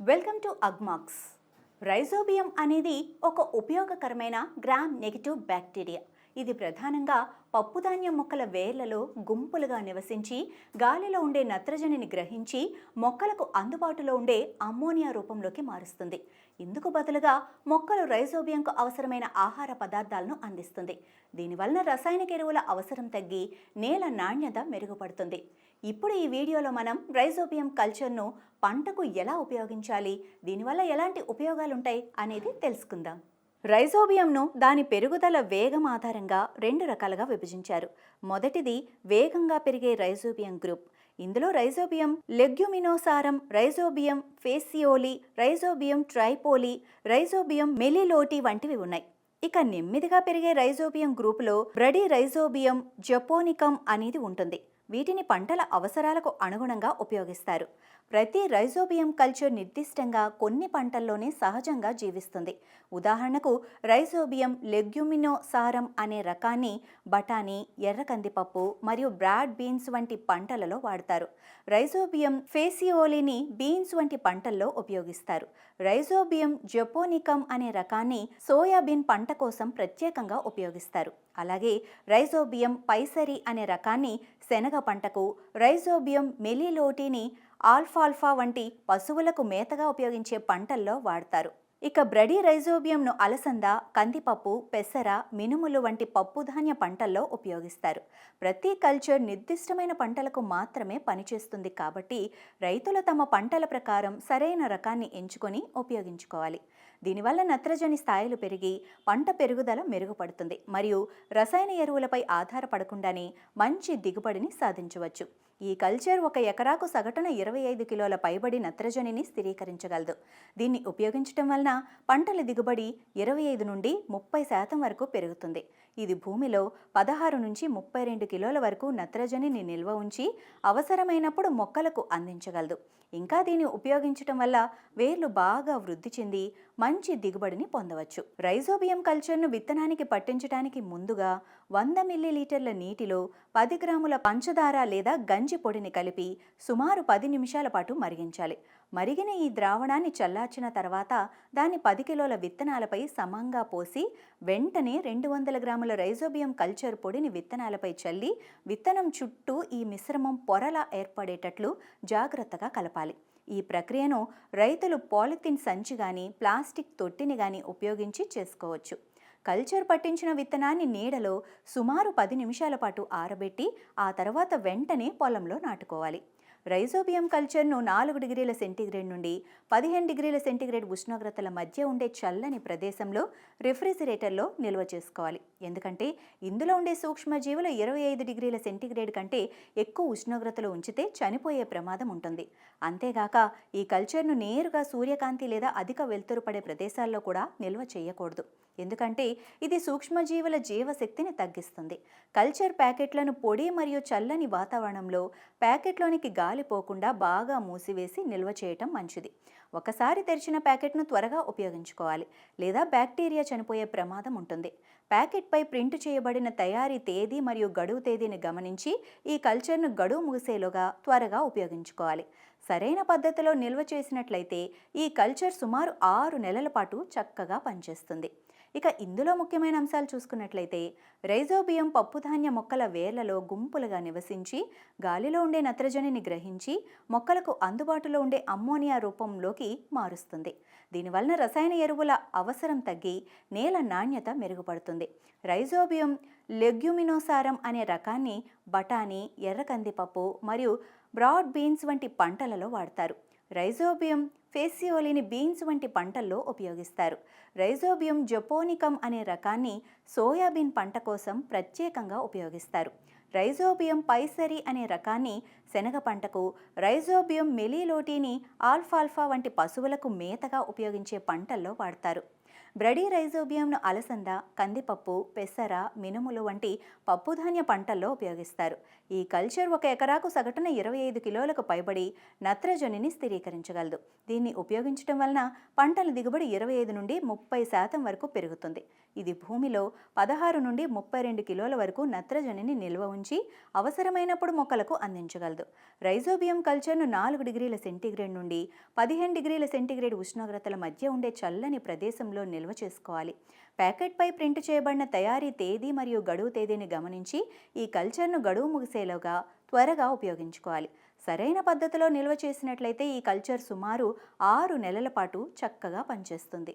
Welcome to Agmax rhizobium అనేది ఒక ఉపయోగకరమైన గ్రామ్ నెగిటివ్ బ్యాక్టీరియా ఇది ప్రధానంగా పప్పుధాన్యం మొక్కల వేర్లలో గుంపులుగా నివసించి గాలిలో ఉండే నత్రజనిని గ్రహించి మొక్కలకు అందుబాటులో ఉండే అమ్మోనియా రూపంలోకి మారుస్తుంది. ఇందుకు బదులుగా మొక్కలు రైజోబియంకు అవసరమైన ఆహార పదార్థాలను అందిస్తుంది. దీనివలన రసాయనిక ఎరువుల అవసరం తగ్గి నేల నాణ్యత మెరుగుపడుతుంది. ఇప్పుడు ఈ వీడియోలో మనం రైజోబియం కల్చర్ను పంటకు ఎలా ఉపయోగించాలి దీనివల్ల ఎలాంటి ఉపయోగాలుంటాయి అనేది తెలుసుకుందాం. రైజోబియంను దాని పెరుగుదల వేగం ఆధారంగా రెండు రకాలుగా విభజించారు. మొదటిది వేగంగా పెరిగే రైజోబియం గ్రూప్. ఇందులో rhizobium leguminosarum rhizobium phaseoli rhizobium trifolii rhizobium meliloti వంటివి ఉన్నాయి. ఇక నెమ్మదిగా పెరిగే రైజోబియం గ్రూపులో బ్రడీ రైజోబియం జపోనికం అనేది ఉంటుంది. వీటిని పంటల అవసరాలకు అనుగుణంగా ఉపయోగిస్తారు. ప్రతి రైజోబియం కల్చర్ నిర్దిష్టంగా కొన్ని పంటల్లోనే సహజంగా జీవిస్తుంది. ఉదాహరణకు రైజోబియం లెగ్యుమినో సారం అనే రకాన్ని బఠానీ ఎర్ర కందిపప్పు మరియు బ్రాడ్ బీన్స్ వంటి పంటలలో వాడతారు. రైజోబియం ఫేసియోలిని బీన్స్ వంటి పంటల్లో ఉపయోగిస్తారు. రైజోబియం జపోనికం అనే రకాన్ని సోయాబీన్ పంట కోసం ప్రత్యేకంగా ఉపయోగిస్తారు. అలాగే రైజోబియం పైసరి అనే రకాన్ని శనగ పంటకు రైజోబియం మెలిలోటిని ఆల్ఫాల్ఫా వంటి పశువులకు మేతగా ఉపయోగించే పంటల్లో వాడతారు. ఇక బ్రడీ రైజోబియంను అలసంద కందిపప్పు పెసర మినుములు వంటి పప్పుధాన్య పంటల్లో ఉపయోగిస్తారు. ప్రతి కల్చర్ నిర్దిష్టమైన పంటలకు మాత్రమే పనిచేస్తుంది కాబట్టి రైతులు తమ పంటల ప్రకారం సరైన రకాన్ని ఎంచుకొని ఉపయోగించుకోవాలి. దీనివల్ల నత్రజని స్థాయిలు పెరిగి పంట పెరుగుదల మెరుగుపడుతుంది. మరియు రసాయన ఎరువులపై ఆధారపడకుండానే మంచి దిగుబడిని సాధించవచ్చు. ఈ కల్చర్ ఒక ఎకరాకు సగటున ఇరవై ఐదు కిలోల పైబడి నత్రజనిని స్థిరీకరించగలదు. దీన్ని ఉపయోగించటం వలన పంటల దిగుబడి ఇరవై ఐదు నుండి ముప్పై శాతం వరకు పెరుగుతుంది. ఇది భూమిలో పదహారు నుంచి ముప్పై రెండు కిలోల వరకు నత్రజనిని నిల్వ ఉంచి అవసరమైనప్పుడు మొక్కలకు అందించగలదు. ఇంకా దీన్ని ఉపయోగించటం వల్ల వేర్లు బాగా వృద్ధి చెంది మంచి దిగుబడిని పొందవచ్చు. రైజోబియం కల్చర్ను విత్తనానికి పట్టించడానికి ముందుగా వంద మిల్లీలీటర్ల నీటిలో పది గ్రాముల పంచదార లేదా గంజి పొడిని కలిపి సుమారు పది నిమిషాల పాటు మరిగించాలి. మరిగిన ఈ ద్రావణాన్ని చల్లార్చిన తర్వాత దాన్ని పది కిలోల విత్తనాలపై సమంగా పోసి వెంటనే రెండు వందల గ్రాముల రైజోబియం కల్చర్ పొడిని విత్తనాలపై చల్లి విత్తనం చుట్టూ ఈ మిశ్రమం పొరలా ఏర్పడేటట్లు జాగ్రత్తగా కలపాలి. ఈ ప్రక్రియను రైతులు పాలిథిన్ సంచి కానీ ప్లాస్టిక్ తొట్టిని కానీ ఉపయోగించి చేసుకోవచ్చు. కల్చర్ పట్టించిన విత్తనాన్ని నీడలో సుమారు పది నిమిషాల పాటు ఆరబెట్టి ఆ తర్వాత వెంటనే పొలంలో నాటుకోవాలి. రైజోబియం కల్చర్ను నాలుగు డిగ్రీల సెంటీగ్రేడ్ నుండి పదిహేను డిగ్రీల సెంటీగ్రేడ్ ఉష్ణోగ్రతల మధ్య ఉండే చల్లని ప్రదేశంలో రిఫ్రిజిరేటర్లో నిల్వ చేసుకోవాలి. ఎందుకంటే ఇందులో ఉండే సూక్ష్మజీవులు ఇరవై ఐదు డిగ్రీల సెంటీగ్రేడ్ కంటే ఎక్కువ ఉష్ణోగ్రతలో ఉంచితే చనిపోయే ప్రమాదం ఉంటుంది. అంతేగాక ఈ కల్చర్ను నేరుగా సూర్యకాంతి లేదా అధిక వెలుతురు పడే ప్రదేశాల్లో కూడా నిల్వ చేయకూడదు. ఎందుకంటే ఇది సూక్ష్మజీవుల జీవశక్తిని తగ్గిస్తుంది. కల్చర్ ప్యాకెట్లను పొడి మరియు చల్లని వాతావరణంలో ప్యాకెట్లోనికి గాలి పోకుండా బాగా మూసివేసి నిల్వ చేయటం మంచిది. ఒకసారి తెరిచిన ప్యాకెట్ను త్వరగా ఉపయోగించుకోవాలి. లేదా బ్యాక్టీరియా చనిపోయే ప్రమాదం ఉంటుంది. ప్యాకెట్పై ప్రింట్ చేయబడిన తయారీ తేదీ మరియు గడువు తేదీని గమనించి ఈ కల్చర్ను గడువు ముగిసేలోగా త్వరగా ఉపయోగించుకోవాలి. సరైన పద్ధతిలో నిల్వ చేసినట్లయితే ఈ కల్చర్ సుమారు ఆరు నెలల పాటు చక్కగా పనిచేస్తుంది. ఇక ఇందులో ముఖ్యమైన అంశాలు చూసుకున్నట్లయితే రైజోబియం పప్పుధాన్య మొక్కల వేర్లలో గుంపులుగా నివసించి గాలిలో ఉండే నత్రజనిని గ్రహించి మొక్కలకు అందుబాటులో ఉండే అమ్మోనియా రూపంలోకి మారుస్తుంది. దీనివలన రసాయన ఎరువుల అవసరం తగ్గి నేల నాణ్యత మెరుగుపడుతుంది. రైజోబియం లెగ్యుమినోసారం అనే రకాన్ని బఠానీ ఎర్ర కందిపప్పు మరియు బ్రాడ్ బీన్స్ వంటి పంటలలో వాడతారు. రైజోబియం ఫేసియోలిని బీన్స్ వంటి పంటల్లో ఉపయోగిస్తారు. రైజోబియం జపోనికం అనే రకాన్ని సోయాబీన్ పంట కోసం ప్రత్యేకంగా ఉపయోగిస్తారు. రైజోబియం పైసరి అనే రకాన్ని శనగ పంటకు రైజోబియం మెలీలోటీని ఆల్ఫాల్ఫా వంటి పశువులకు మేతగా ఉపయోగించే పంటల్లో వాడతారు. బ్రడీ రైజోబియంను అలసంద కందిపప్పు పెసర మినుములు వంటి పప్పుధాన్య పంటల్లో ఉపయోగిస్తారు. ఈ కల్చర్ ఒక ఎకరాకు సగటున ఇరవై ఐదు కిలోలకు పైబడి నత్రజనిని స్థిరీకరించగలదు. దీన్ని ఉపయోగించడం వలన పంటల దిగుబడి ఇరవై ఐదు నుండి ముప్పై శాతం వరకు పెరుగుతుంది. ఇది భూమిలో పదహారు నుండి ముప్పై రెండు కిలోల వరకు నత్రజనిని నిల్వ ఉంచి అవసరమైనప్పుడు మొక్కలకు అందించగలదు. రైజోబియం కల్చర్ను నాలుగు డిగ్రీల సెంటీగ్రేడ్ నుండి పదిహేను డిగ్రీల సెంటీగ్రేడ్ ఉష్ణోగ్రతల మధ్య ఉండే చల్లని ప్రదేశంలో నిల్వ చేసుకోవాలి. ప్యాకెట్పై ప్రింట్ చేయబడిన తయారీ తేదీ మరియు గడువు తేదీని గమనించి ఈ కల్చర్ను గడువు ముగిసేలోగా త్వరగా ఉపయోగించుకోవాలి. సరైన పద్ధతిలో నిల్వ చేసినట్లయితే ఈ కల్చర్ సుమారు ఆరు నెలల పాటు చక్కగా పనిచేస్తుంది.